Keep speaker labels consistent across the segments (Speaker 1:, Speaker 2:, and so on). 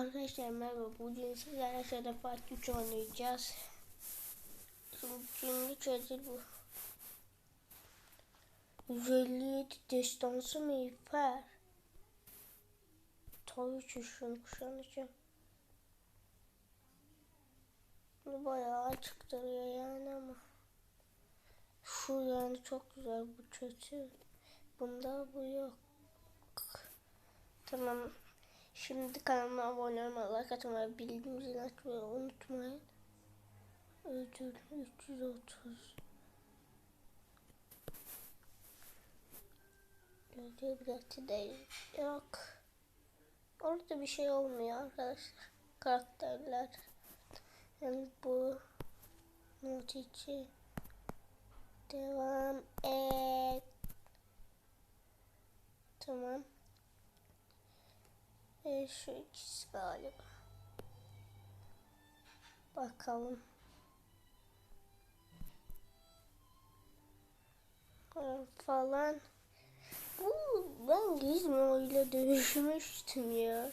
Speaker 1: Arkadaşlar merhaba. Bugün sizlerle şöyle Part 3 oynayacağız. Şimdi çözül bu. 157 destansı miğfer. Tabii ki şunu kuşanacağım. Bu bayağı açıktırıyor yani ama. Şu yani çok güzel bu kötü. Bunda bu yok. Tamam. Şimdi kanalıma abone olmayı, like atmayı, bildirim zilini açmayı unutmayın. Ödül 330. Ödül bileti de yok. Orada bir şey olmuyor arkadaşlar. Karakterler. Yani bu not için devam et. Tamam. E, şu ikisi galiba. Bakalım. E, falan. Bu ben Gizmo ile dövüşmüştüm ya.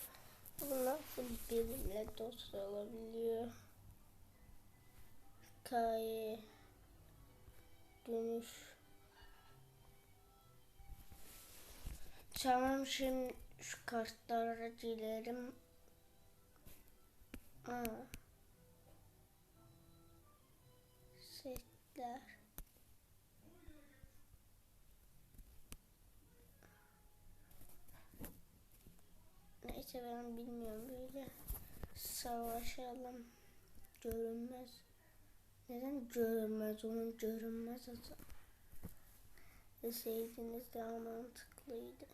Speaker 1: Bu nasıl benimle dost olabiliyor? Hikaye. Dönüş. Tamam şimdi şu kartları dilerim. Aa. Setler. Neyse ben bilmiyorum böyle. Savaşalım. Görünmez. Neden görünmez? Onun görünmez adı. Deseydiniz daha mantıklıydı.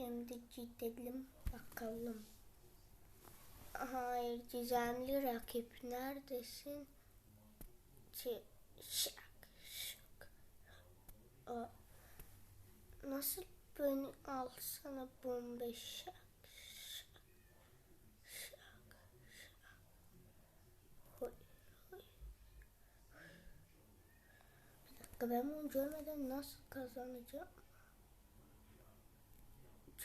Speaker 1: Şimdi gidelim bakalım. Hayır gizemli rakip neredesin? Ç şak şak. Nasıl beni alsana bomba şak şak şak şak. Hoy, hoy. Bir dakika ben bunu görmeden nasıl kazanacağım?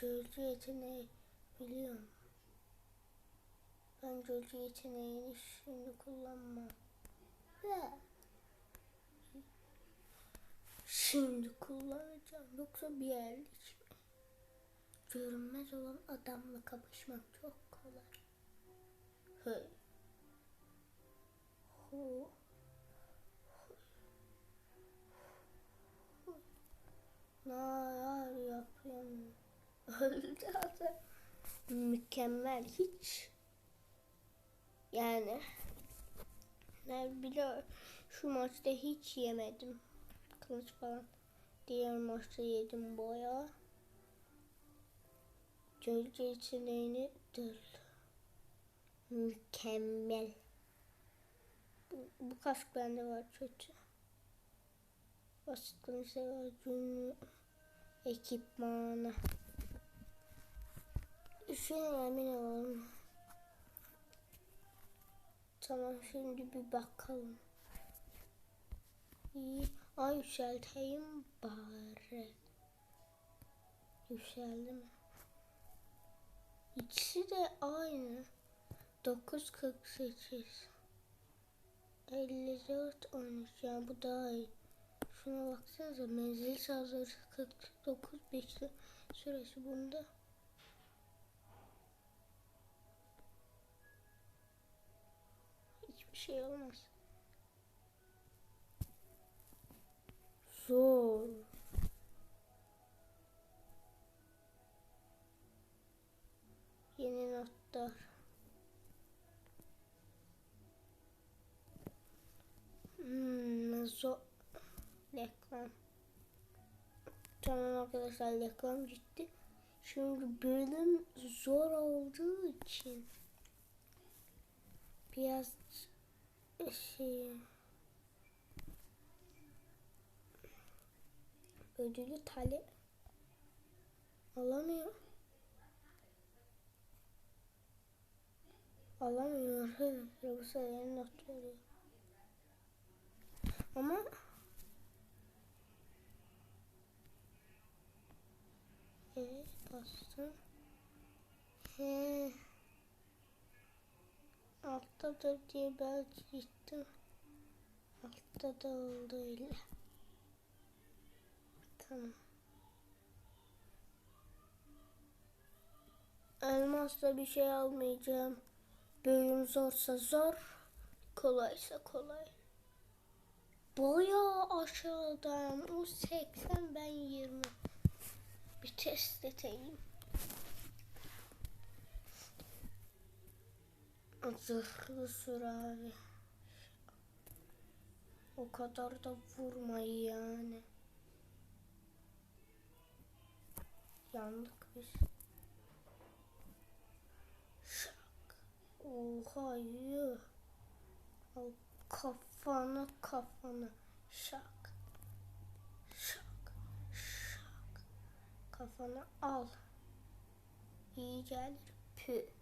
Speaker 1: Gölge yeteneği biliyorum. Ben gölge yeteneğini şimdi kullanmam. Ve şimdi kullanacağım. Yoksa bir mi? Görünmez olan adamla kapışmak çok kolay. Hu. Ne yapıyorum? Öldü adam. Mükemmel hiç. Yani ne bile şu maçta hiç yemedim. Kılıç falan. Diğer maçta yedim boya. Gölge yeteneğini döl. Mükemmel. Bu, bu kask bende var kötü. Basit kılıç var. Ekipmanı. Şuna emin olalım. Tamam şimdi bir bakalım. Ay yükselteyim bari. Yükseldi mi? İkisi de aynı. 9.48 54 13 yani bu daha iyi. Şuna baksanıza menzil saldırısı 49 5'li süresi bunda. Hiçbir şey olmaz. Zor. Yeni notlar. Hmm, zor. Reklam. Tamam arkadaşlar reklam gitti. Şimdi bölüm zor olduğu için biraz şey ödülü talep alamıyor. Alamıyor arkadaşlar bu sefer not veriyor. Ama Evet bastım. He. Alttadır diye belki gittim. Altta da oldu öyle. Tamam. Elmasla bir şey almayacağım. Bölüm zorsa zor, kolaysa kolay. Bayağı aşağıdan. O 80 ben 20. Bir test edeyim. Zırhlı sür abi. O kadar da vurmayı yani. Yandık biz. Şak. Oha yuh. Al kafana kafana. Şak. Şak. Şak. Kafana al. İyi gelir. Pü.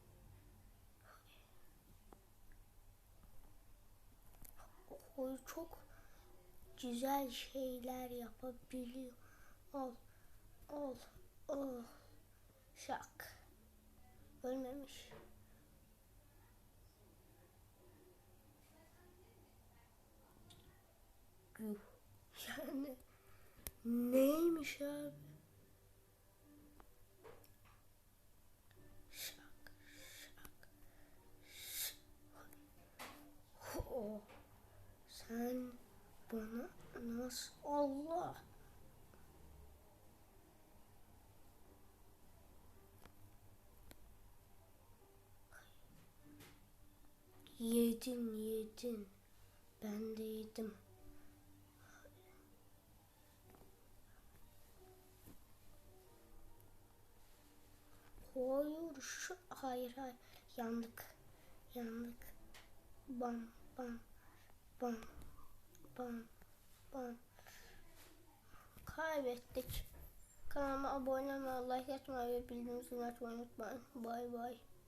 Speaker 1: O çok güzel şeyler yapabiliyor. Al. Al. Al. Şak. Ölmemiş. Yuh. Yani neymiş abi? Şak. Şak. Şak. Oh. Sen bana nasıl Allah Yedin yedin. Ben de yedim. Hayır şu hayır hayır yandık. Yandık. Bam bam bam bam bam. Kaybettik. Kanalıma abone olmayı, like atmayı ve bildirim zilini açmayı unutmayın. Bay bay.